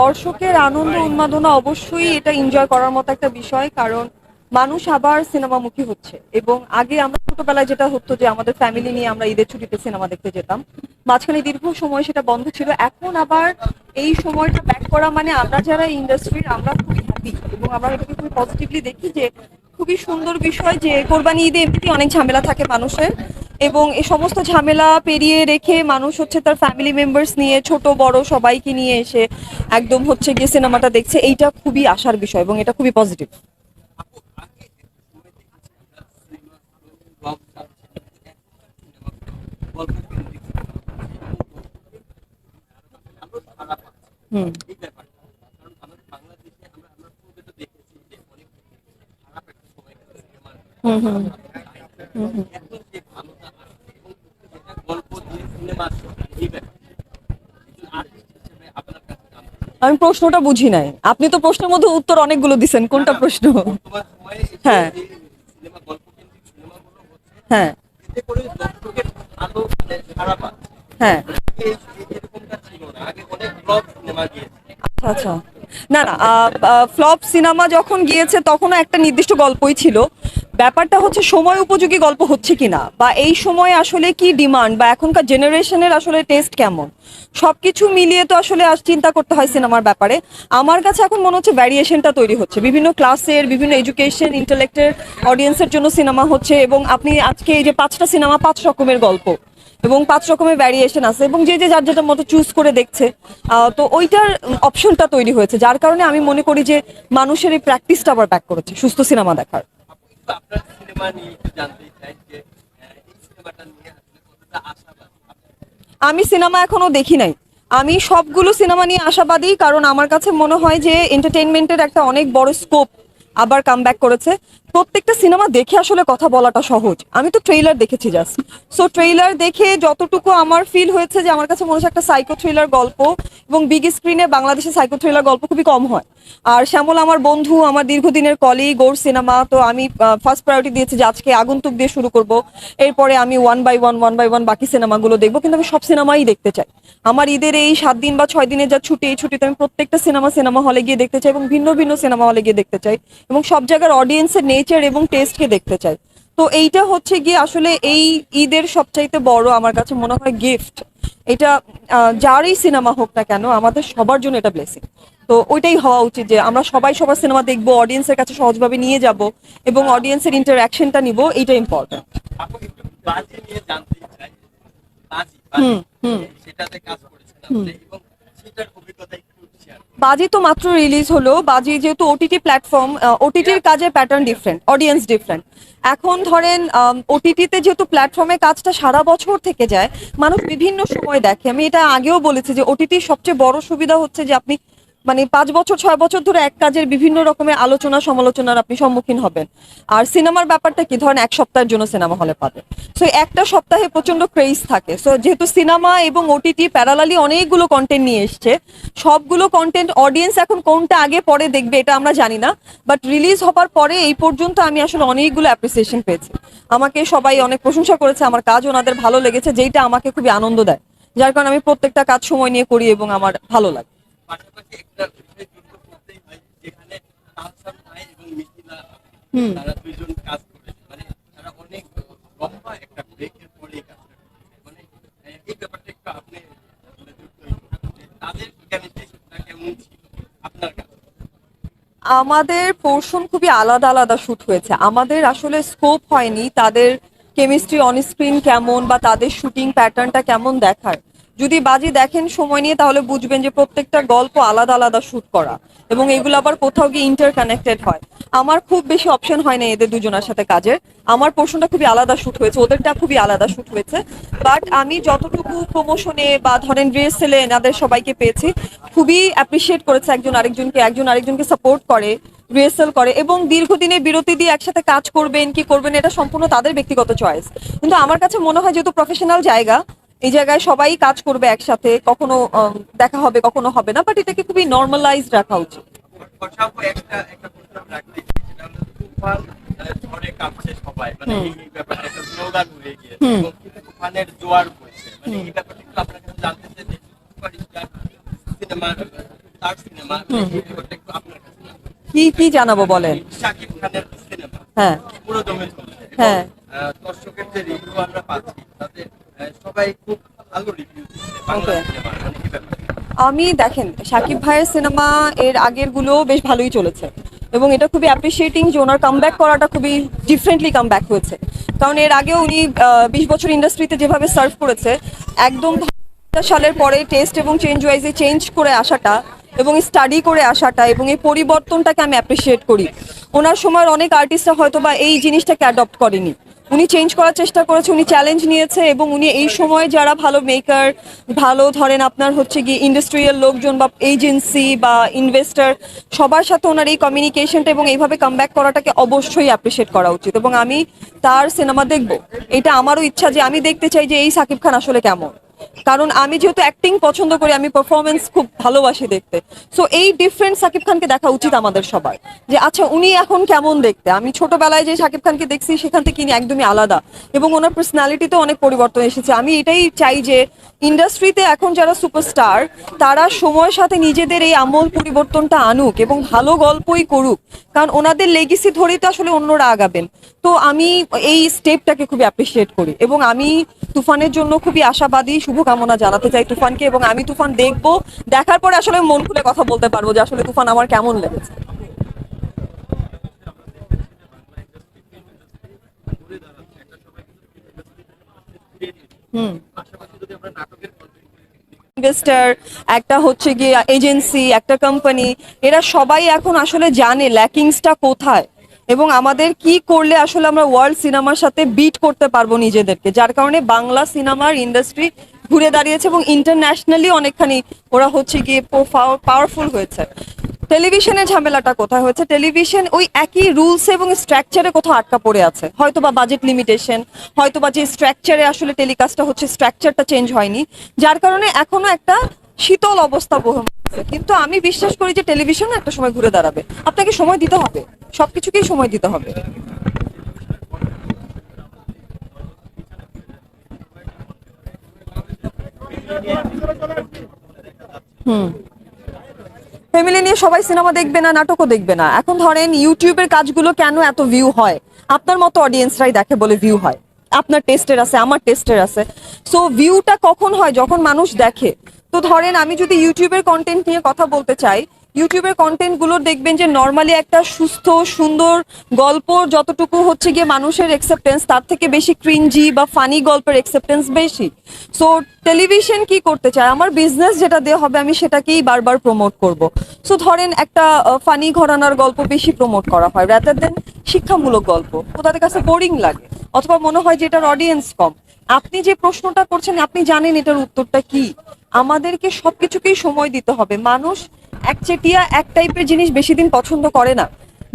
দর্শকের আনন্দ, উন্মাদনা অবশ্যই এটা এনজয় করার মতো একটা বিষয়, কারণ মানুষ আবার সিনেমামুখী হচ্ছে। এবং আগে আমরা ছোটবেলায় যেটা হতো যে আমাদের ফ্যামিলি নিয়ে আমরা ঈদের ছুটিতে সিনেমা দেখতে যেতাম, মাঝখানে দীর্ঘ সময় সেটা বন্ধ ছিল। এখন আবার এই সময়টা ব্যাক করা মানে আমরা যারা ইন্ডাস্ট্রির আমরা খুবই হ্যাপি এবং আমরা এটাকে খুবই পজিটিভলি দেখি যে খুবই সুন্দর বিষয় যে কোরবানি ঈদে এমনিতেই অনেক ঝামেলা থাকে মানুষের। এবং এই সমস্ত ঝামেলা পেরিয়ে রেখে মানুষ হচ্ছে তার ফ্যামিলি মেম্বার্স নিয়ে, ছোট, বড় সবাইকে নিয়ে এসে একদম হচ্ছে গিয়ে সিনেমাটা দেখছে। এইটা খুবই আশার বিষয় এবং এটা খুবই পজিটিভ হুম। হুম হুম। কারণ আমি প্রশ্নটা বুঝি নাই। আপনি তো প্রশ্নের মধ্যে উত্তর অনেকগুলো দিছেন। কোনটা প্রশ্ন? হ্যাঁ। হ্যাঁ। মানে হ্যাঁ। আচ্ছা আচ্ছা। না না ফ্লপ সিনেমা যখন গিয়েছে তখনও একটা নির্দিষ্ট গল্পই ছিল। ব্যাপারটা হচ্ছে, সময় উপযোগী গল্প হচ্ছে কিনা? বা এই সময় আসলে কি ডিমান্ড বা এখনকার জেনারেশনের আসলে টেস্ট কেমন? সবকিছু মিলিয়ে তো আসলে চিন্তা করতে হয় সিনেমার ব্যাপারে। আমার কাছে এখন মনে হচ্ছে ভ্যারিয়েশনটা তৈরি হচ্ছে। বিভিন্ন ক্লাসের বিভিন্ন এডুকেশন ইন্টেলেক্টের অডিয়েন্সের জন্য সিনেমা হচ্ছে এবং আপনি আজকে এই যে পাঁচটা সিনেমা পাঁচ রকমের গল্প এবং পাঁচ রকমের ভ্যারিয়েশন আছে এবং যে যে যার যেটার মতো চুজ করে দেখছে তো ওইটার অপশনটা তৈরি হয়েছে। যার কারণে আমি মনে করি যে মানুষের এই প্র্যাকটিসটা আবার ব্যাক করেছে, সুস্থ সিনেমা দেখার। আমি সিনেমা এখনও দেখি নাই। আমি সবগুলো সিনেমা নিয়ে আশাবাদী, কারণ আমার কাছে মনে হয় যে এন্টারটেনমেন্টের একটা অনেক বড় স্কোপ আবার কাম করেছে। প্রত্যেকটা সিনেমা দেখে আসলে কথা বলাটা সহজ। আমি তো ট্রেইলার দেখেছি জাস্ট সো ট্রেইলার দেখে যতটুকু আমার ফিল হয়েছে যে আমার কাছে মনে হচ্ছে একটা সাইকো থ্রিলার গল্প এবং বিগ স্ক্রিনে বাংলাদেশে সাইকো থ্রিলার গল্প খুবই কম হয়। আর শ্যামল আমার বন্ধু, আমার দীর্ঘদিনের কলিগ ওর সিনেমা তো আমি ফার্স্ট প্রায়োরিটি দিয়েছি যে আজকে আগন্তুক দিয়ে শুরু করব। এরপরে আমি one by one one by one বাকি সিনেমাগুলো দেখব, কিন্তু আমি সব সিনেমাই দেখতে চাই। আমার ঈদের এই সাত দিন বা ছয় দিনের যা ছুটি, এই ছুটিতে আমি প্রত্যেকটা সিনেমা সিনেমা হলে গিয়ে দেখতে চাই এবং ভিন্ন ভিন্ন সিনেমা হলে গিয়ে দেখতে চাই। এবং সব জায়গার অডিয়েন্সের নেচার এবং টেস্টকে দেখতে চাই। তো এইটা হচ্ছে গিয়ে আসলে এই ঈদের সবচাইতে বড় আমার কাছে মনে হয় গিফট এটা যারই সিনেমা হোক না কেন আমাদের সবার জন্য এটা ব্লেসিং তো ওইটাই হওয়া উচিত যে আমরা সবাই সবার সিনেমা দেখব অডিয়েন্সের কাছে সহজভাবে নিয়ে যাব এবং অডিয়েন্সের ইন্টারাকশনটা নিব এইটা ইম্পর্টেন্ট হুম, হুম। সেটাতে কাজ করেছেন এবং সেটার অভিজ্ঞতা বাজি তো মাত্র রিলিজ হলো বাজি যেহেতু ওটিটি প্ল্যাটফর্ম ওটিটির কাজের প্যাটার্ন ডিফারেন্ট অডিয়েন্স ডিফারেন্ট এখন ধরেন ওটিটিতে যেহেতু প্ল্যাটফর্মে কাজটা সারা বছর থেকে যায় মানুষ বিভিন্ন সময় দেখে। আমি এটা আগেও বলেছি যে ওটিটির সবচেয়ে বড় সুবিধা হচ্ছে যে আপনি মানে পাঁচ বছর, ছয় বছর ধরে এক কাজের বিভিন্ন রকমের আলোচনা, সমালোচনার আপনি সম্মুখীন হবেন। আর সিনেমার ব্যাপারটা কি? ধরেন এক সপ্তাহের জন্য সিনেমা হলে পাবে। সো একটা সপ্তাহে প্রচণ্ড ক্রেজ থাকে। সো যেহেতু সিনেমা এবং ওটিটি প্যারালালি অনেকগুলো কন্টেন্ট নিয়ে এসছে, সবগুলো কন্টেন্ট অডিয়েন্স এখন কোনটা আগে, পরে দেখবে এটা আমরা জানি না। বাট রিলিজ হবার পরে এই পর্যন্ত আমি আসলে অনেকগুলো অ্যাপ্রিসিয়েশন পেয়েছি। আমাকে সবাই অনেক প্রশংসা করেছে, আমার কাজ ওনাদের ভালো লেগেছে যেটা আমাকে খুবই আনন্দ দেয়। যার কারণে আমি প্রত্যেকটা কাজ সময় নিয়ে করি এবং আমার ভালো লাগে। পাশাপাশি একটা বিষয় যুক্ত করতেই হয় যেখানে তাহসান ভাই এবং মিথিলা তারা দুইজন কাজ করেছে। মানে তারা অনেক লম্বা একটা ব্রেকের পরে করেছে। মানে এই ব্যাপারটা একটু আপনি মানে তাদের কেমন ছিল আপনার কাছে? আমাদের পোর্শন খুবই আলাদা আলাদা শুট হয়েছে। আমাদের আসলে স্কোপ হয়নি। তাদের কেমিস্ট্রি অন স্ক্রিন কেমন বা তাদের শুটিং প্যাটার্নটা কেমন দেখার। যদি বাজি দেখেন সময় নিয়ে, তাহলে বুঝবেন যে প্রত্যেকটা গল্প আলাদা আলাদা শুট করা। এবং এগুলো আবার কোথাও গিয়ে ইন্টার কানেক্টেড হয়। আমার খুব বেশি অপশন হয় না এদের দুজনের সাথে কাজের। আমার পোর্শনটা খুবই আলাদা শুট হয়েছে, ওদেরটা খুবই আলাদা শুট হয়েছে। বাট আমি যতটুকু প্রমোশনে বা ধরেন রিহার্সেলে এনাদের সবাইকে পেয়েছি, খুবই অ্যাপ্রিসিয়েট করেছে একজন আরেকজনকে একজন আরেকজনকে সাপোর্ট করে রিহার্সাল করে এবং দীর্ঘদিনের বিরতি দিয়ে একসাথে কাজ করবেন, কি করবেন, এটা সম্পূর্ণ তাদের ব্যক্তিগত চয়েস কিন্তু আমার কাছে মনে হয় যেহেতু প্রফেশনাল জায়গা এই জায়গায় সবাই কাজ করবে একসাথে কখনো দেখা হবে কখনো হবে না বাট এটাকে খুবই নর্মালাইজড রাখা উচিত। কি কি জানাব বলেন? সিনেমা। হ্যাঁ। হ্যাঁ। দর্শকের যে রিভিউ আমরা পাচ্ছি সবাই খুব ভালো রিভিউ আমি দেখেন সাকিব ভাইয়ের সিনেমা এর আগেরগুলো বেশ ভালোই চলেছে। এবং এটা খুবই অ্যাপ্রিসিয়েটিং যে ওনার কামব্যাক করাটা খুবই ডিফারেন্টলি কামব্যাক হয়েছে। কারণ এর আগে উনি বিশ বছর ইন্ডাস্ট্রিতে যেভাবে সার্ভ করেছে একদম সালের পরে টেস্ট এবং চেঞ্জ ওয়াইজে চেঞ্জ করে আসাটা এবং স্টাডি করে আসাটা এবং এই পরিবর্তনটাকে আমি অ্যাপ্রিসিয়েট করি। ওনার সময়ের অনেক আর্টিস্টরা হয়তো বা এই জিনিসটাকে অ্যাডপ্ট করেনি। উনি চেঞ্জ করার চেষ্টা করেছে, উনি চ্যালেঞ্জ নিয়েছে এবং উনি এই সময় যারা ভালো মেকার ভালো ধরেন আপনার হচ্ছে গিয়ে ইন্ডাস্ট্রিয়াল লোকজন বা এজেন্সি বা ইনভেস্টার সবার সাথে ওনার এই কমিউনিকেশনটা এবং এইভাবে কামব্যাক করাটাকে অবশ্যই অ্যাপ্রিসিয়েট করা উচিত এবং আমি তার সিনেমা দেখব। এটা আমারও ইচ্ছা যে আমি দেখতে চাই যে এই সাকিব খান আসলে কেমন। কারণ আমি যেহেতু অ্যাক্টিং পছন্দ করি, আমি পারফরমেন্স খুব ভালোবাসি দেখতে। সো এই ডিফারেন্ট সাকিব খানকে দেখা উচিত আমাদের সবার। যে আচ্ছা উনি এখন কেমন দেখতে? আমি ছোটবেলায় যে সাকিব খানকে দেখছি, সেখান থেকে ইনি একদমই আলাদা। এবং ওনার পার্সোনালিটিতে অনেক পরিবর্তন এসেছে। আমি এটাই চাই যে ইন্ডাস্ট্রিতে এখন যারা সুপারস্টার তারা সময়ের সাথে নিজেদের এই আমল পরিবর্তনটা আনুক এবং ভালো গল্পই করুক। কারণ ওনাদের লেগেসি ধরেই তো আসলে অন্যরা আগাবেন। তো আমি এই স্টেপটাকে খুবই অ্যাপ্রিসিয়েট করি এবং আমি তুফানের জন্য খুবই আশাবাদী, শুভকামনা জানাতে চাই তুফানকে এবং আমি তুফান দেখব। দেখার পরে আসলে মন খুলে কথা বলতে পারব যে আসলে তুফান আমার কেমন লেগেছে। ইনভেস্টার একটা হচ্ছে গিয়ে এজেন্সি একটা কোম্পানি এরা সবাই এখন আসলে জানে ল্যাকিংসটা কোথায়। এবং আমাদের কি করলে আসলে আমরা ওয়ার্ল্ড সিনেমার সাথে বিট করতে পারব নিজেদেরকে? যার কারণে বাংলা সিনেমার ইন্ডাস্ট্রি ঘুরে দাঁড়িয়েছে এবং ইন্টারন্যাশনালি অনেকখানি ওরা হচ্ছে গিয়ে পাওয়ারফুল হয়েছে। টেলিভিশনের ঝামেলাটা কোথায় হয়েছে? টেলিভিশন ওই একই রুলস এবং স্ট্রাকচারে কোথাও আটকা পড়ে আছে। হয়তো বা বাজেট লিমিটেশন হয়তো বা যে স্ট্রাকচারে আসলে টেলিকাস্টটা হচ্ছে স্ট্রাকচারটা চেঞ্জ হয়নি, যার কারণে এখনও একটা শীতল অবস্থা করছে। কিন্তু আমি বিশ্বাস করি যে টেলিভিশন একটা সময় ঘুরে দাঁড়াবে। আপনাকে সময় দিতে হবে। সবকিছুকেই সময় দিতে হবে। হুম। ফ্যামিলি নিয়ে সবাই সিনেমা দেখবে না, নাটকও দেখবে না। এখন ধরেন ইউটিউবের কাজগুলো কেন এত ভিউ হয়? আপনার মতো অডিয়েন্সরাই দেখে বলে ভিউ হয়। আপনার টেস্টের আছে, আমার টেস্টের আছে। সো ভিউটা কখন হয়? যখন মানুষ দেখে। তো ধরেন আমি যদি ইউটিউবের কন্টেন্ট নিয়ে কথা বলতে চাই ইউটিউবের কন্টেন্টগুলো দেখবেন যে নর্মালি একটা সুস্থ, সুন্দর গল্প যতটুকু হচ্ছে গিয়ে মানুষের একসেপ্টেন্স তার থেকে বেশি ক্রিঞ্জি বা ফানি গল্পের একসেপ্টেন্স বেশি। সো টেলিভিশন কি করতে চায়? আমার বিজনেস যেটা দেওয়া হবে, আমি সেটাকেই বারবার প্রমোট করব। সো ধরেন একটা ফানি ঘরানার গল্প বেশি প্রমোট করা হয় রাদার দেন শিক্ষামূলক গল্প। তো তাদের কাছে বোরিং লাগে, অথবা মনে হয় যে এটার অডিয়েন্স কম। আপনি যে প্রশ্নটা করছেন, আপনি জানেন এটার উত্তরটা কি? আমাদেরকে সবকিছুকেই সময় দিতে হবে। মানুষ একচেটিয়া এক টাইপের জিনিস বেশি দিন পছন্দ করে না।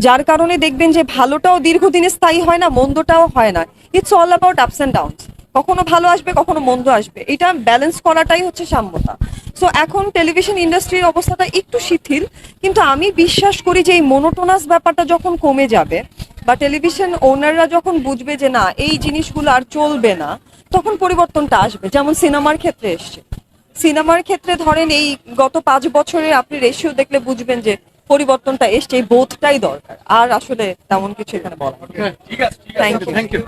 যার কারণে দেখবেন যে ভালোটাও দীর্ঘদিনে স্থায়ী হয় না, মন্দটাও হয় না। It's all about ups and downs কখনো ভালো আসবে, কখনো মন্দ আসবে। এটা ব্যালেন্স করাটাই হচ্ছে সাম্যতা। সো এখন টেলিভিশন ইন্ডাস্ট্রির অবস্থাটা একটু শিথিল। কিন্তু আমি বিশ্বাস করি যে এই মনোটোনাস ব্যাপারটা যখন কমে যাবে বা টেলিভিশন ওনাররা যখন বুঝবে যে না, এই জিনিসগুলো আর চলবে না, তখন পরিবর্তনটা আসবে। যেমন সিনেমার ক্ষেত্রে এসছে। সিনেমার ক্ষেত্রে ধরেন এই গত পাঁচ বছরের আপনি রেশিও দেখলে বুঝবেন যে পরিবর্তনটা এসছে এই বোধটাই দরকার। আর আসলে তেমন কিছু এখানে বলা থ্যাংক ইউ থ্যাংক ইউ